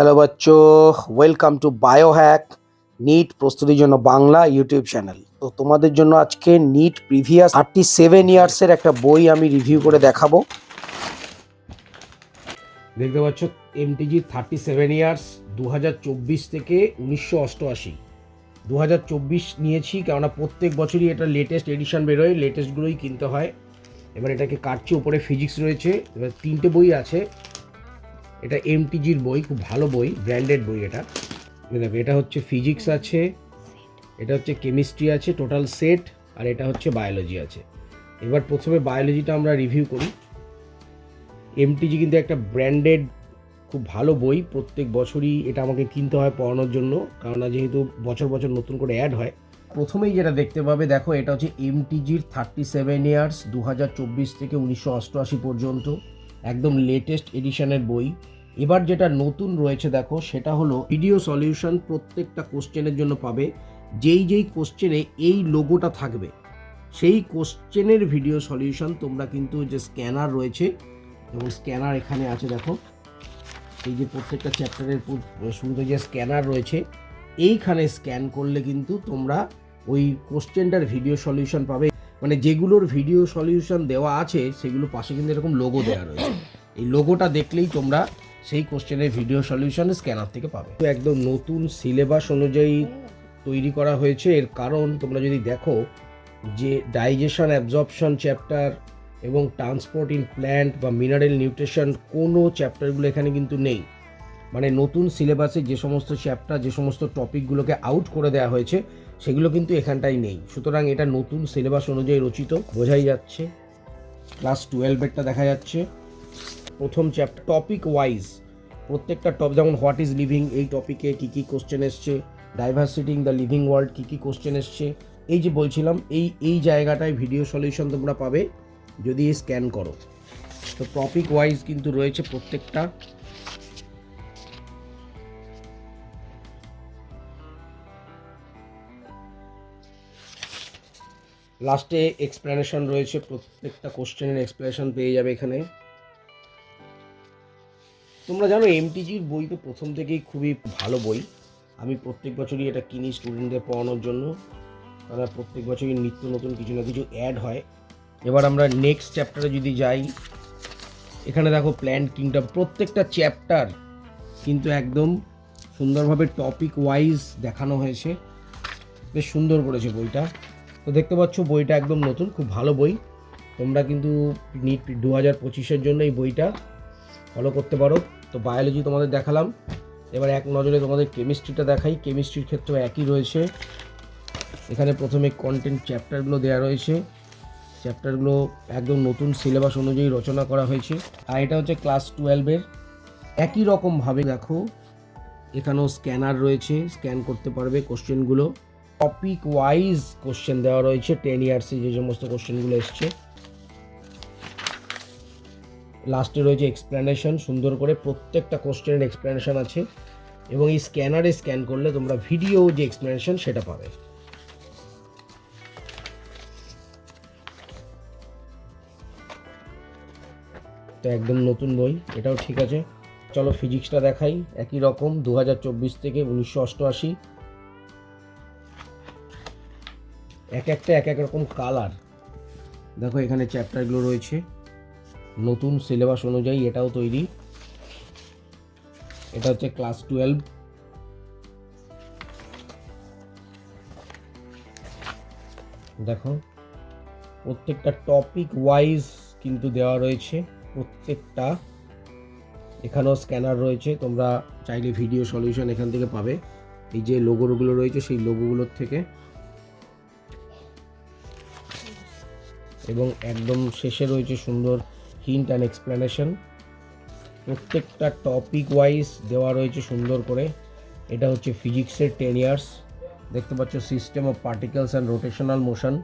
Hello বাচ্চো welcome to biohack NEET প্রস্তুতির জন্য বাংলা ইউটিউব চ্যানেল। তো তোমাদের জন্য আজকে নিট প্রিভিয়াস থার্টি সেভেন ইয়ার্সের একটা বই আমি রিভিউ করে দেখাবো। দেখতে পাচ্ছ এমটিজি থার্টি সেভেন ইয়ার্স দু হাজার চব্বিশ থেকে উনিশশো অষ্টআশি। দু নিয়েছি, কেননা প্রত্যেক বছরই এটা লেটেস্ট এডিশন বেরোয় লেটেস্টগুলোই কিনতে হয়। এবার এটাকে কাটছি, উপরে ফিজিক্স রয়েছে। এবার তিনটে বই আছে। এটা এমটিজির বই, খুব ভালো বই ব্র্যান্ডেড বই এটা। দেখো, এটা হচ্ছে ফিজিক্স আছে, এটা হচ্ছে কেমিস্ট্রি আছে টোটাল সেট আর এটা হচ্ছে বায়োলজি আছে। এবার প্রথমে বায়োলজিটা আমরা রিভিউ করি। এমটিজি কিন্তু একটা ব্র্যান্ডেড খুব ভালো বই, প্রত্যেক বছরই এটা আমাকে কিনতে হয় পড়ানোর জন্য কারণ যেহেতু বছর বছর নতুন করে অ্যাড হয়। প্রথমেই যেটা দেখতে পাবে, দেখো, এটা হচ্ছে এমটিজির থার্টি সেভেন ইয়ার্স দু হাজার চব্বিশ থেকে উনিশশো অষ্টআশি পর্যন্ত। একদম লেটেস্ট এডিশনের বই। এবার যেটা নতুন রয়েছে দেখো, সেটা হলো ভিডিও সলিউশন প্রত্যেকটা কোশ্চেনের জন্য পাবে। যেই যেই কোশ্চেনে এই লোগোটা থাকবে, সেই কোশ্চেনের ভিডিও সলিউশন তোমরা কিন্তু যে স্ক্যানার রয়েছে, এবং স্ক্যানার এখানে আছে দেখো। এই যে প্রত্যেকটা চ্যাপ্টারের শুরুতে যে স্ক্যানার রয়েছে, এইখানে স্ক্যান করলে কিন্তু তোমরা ওই কোশ্চেনটার ভিডিও সলিউশন পাবে। মানে যেগুলোর ভিডিও সলিউশন দেওয়া আছে, সেগুলো পাশে কিন্তু এরকম লোগো দেওয়া রয়েছে। এই লোগোটা দেখলেই তোমরা সেই কোশ্চেনের ভিডিও সলিউশন স্ক্যানার থেকে পাবে। একদম নতুন সিলেবাস অনুযায়ী তৈরি করা হয়েছে। এর কারণ তোমরা যদি দেখো যে ডাইজেশন অ্যাবজর্পশন চ্যাপ্টার এবং ট্রান্সপোর্ট ইন প্ল্যান্ট বা মিনারেল নিউট্রিশন কোনো চ্যাপ্টারগুলো এখানে কিন্তু নেই। মানে নতুন সিলেবাসে যে সমস্ত চ্যাপ্টার যে সমস্ত টপিকগুলোকে আউট করে দেওয়া হয়েছে, সেগুলো কিন্তু এখানটাই নেই। সুতরাং এটা নতুন সিলেবাস অনুযায়ী রচিত। বোঝাই যাচ্ছে ক্লাস টুয়েলভেরটা দেখা যাচ্ছে। প্রথম চ্যাপ্টার টপিক ওয়াইজ প্রত্যেকটা টপ যেমন হোয়াট ইজ লিভিং এই টপিকে কী কী কোশ্চেন এসছে diversity in the living world কী কী কোশ্চেন এসছে। এই যে বলছিলাম, এই এই জায়গাটায় ভিডিও সলিউশন তোমরা পাবে, যদি স্ক্যান করো। তো টপিক ওয়াইজ কিন্তু রয়েছে প্রত্যেকটা। লাস্টে এক্সপ্লেনেশন রয়েছে, প্রত্যেকটা কোশ্চেনের এক্সপ্লেনেশন পেয়ে যাবে এখানে। তোমরা জানো এমটিজির বই তো প্রথম থেকেই খুবই ভালো বই। আমি প্রত্যেক বছরই এটা কিনি স্টুডেন্টদের পড়ানোর জন্য। তারা প্রত্যেক বছরই নিত্য নতুন কিছু না কিছু অ্যাড হয়। এবার আমরা নেক্সট চ্যাপ্টারে যদি যাই, এখানে দেখো প্ল্যান্ট কিংডম প্রত্যেকটা চ্যাপ্টার কিন্তু একদম সুন্দরভাবে টপিক ওয়াইজ দেখানো হয়েছে। বেশ সুন্দর করেছে বইটা। তো দেখতে পাচ্ছ বইটা একদম নতুন, খুব ভালো বই। তোমরা কিন্তু নিট দু হাজার পঁচিশের জন্য এই বইটা ফলো করতে পারো। তো বায়োলজি তোমাদের দেখালাম। এবার এক নজরে তোমাদের কেমিস্ট্রিটা দেখাই। কেমিস্ট্রির ক্ষেত্রেও একই রয়েছে। এখানে প্রথমে কন্টেন্ট চ্যাপ্টারগুলো দেওয়া রয়েছে। চ্যাপ্টারগুলো একদম নতুন সিলেবাস অনুযায়ী রচনা করা হয়েছে। আর এটা হচ্ছে ক্লাস টুয়েলভের একই রকমভাবে দেখো, এখানেও স্ক্যানার রয়েছে। স্ক্যান করতে পারবে কোশ্চেনগুলো টপিক ওয়াইজ কোশ্চেন দেওয়া রয়েছে টেন ইয়ার্সে যে সমস্ত কোশ্চেনগুলো এসছে। লাস্টে রয়েছে এক্সপ্লেনেশন সুন্দর করে প্রত্যেকটা কোশ্চেনের এক্সপ্লেনেশন আছে। এবং এই স্ক্যানারে স্ক্যান করলে তোমরা ভিডিও যে এক্সপ্লেনেশন সেটা পাবে। তো একদম নতুন বই, এটাও ঠিক আছে। চলো ফিজিক্সটা দেখাই। একই রকম দু হাজার চব্বিশ থেকে উনিশশো অষ্টআশি। এক একটা, এক এক রকম কালার দেখো, এখানে চ্যাপ্টারগুলো রয়েছে। নতুন সিলেবাস অনুযায়ী এটাও তৈরি। এটা হচ্ছে ক্লাস টুয়েলভ দেখো, প্রত্যেকটা টপিক ওয়াইজ কিন্তু দেওয়া রয়েছে, প্রত্যেকটা। এখানেও স্ক্যানার রয়েছে, তোমরা চাইলে ভিডিও সলিউশন এখান থেকে পাবে। এই যে লোগোগুলো রয়েছে, সেই লোগোগুলোর থেকে। এবং একদম শেষে রয়েছে সুন্দর হিন্ট অ্যান্ড এক্সপ্লেনেশন প্রত্যেকটা টপিক ওয়াইজ দেওয়া রয়েছে সুন্দর করে। এটা হচ্ছে ফিজিক্সের টেন ইয়ার্স দেখতে পাচ্ছ system of particles and rotational motion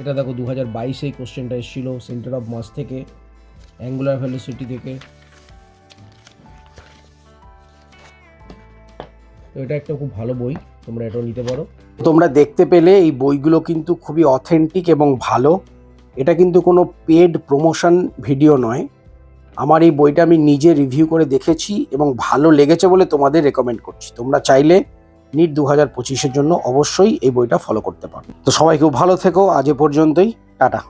এটা দেখো দু হাজার বাইশে এই কোশ্চেনটা এসেছিল সেন্টার অফ মাস থেকে অ্যাঙ্গুলার ভ্যালিসিটি থেকে। তো এটা একটা খুব ভালো বই, তোমরা এটাও নিতে পারো। তোমরা দেখতে পেলে এই বইগুলো কিন্তু খুবই অথেন্টিক এবং ভালো। এটা কিন্তু কোনো পেড প্রমোশন ভিডিও নয়। আমার এই বইটা আমি নিজে রিভিউ করে দেখেছি এবং ভালো লেগেছে বলে তোমাদের রেকমেন্ড করছি। তোমরা চাইলে নিট দু হাজার পঁচিশের জন্য অবশ্যই এই বইটা ফলো করতে পারো। তো সবাই খুব ভালো থেকো। আজ এ পর্যন্তই। টাটা।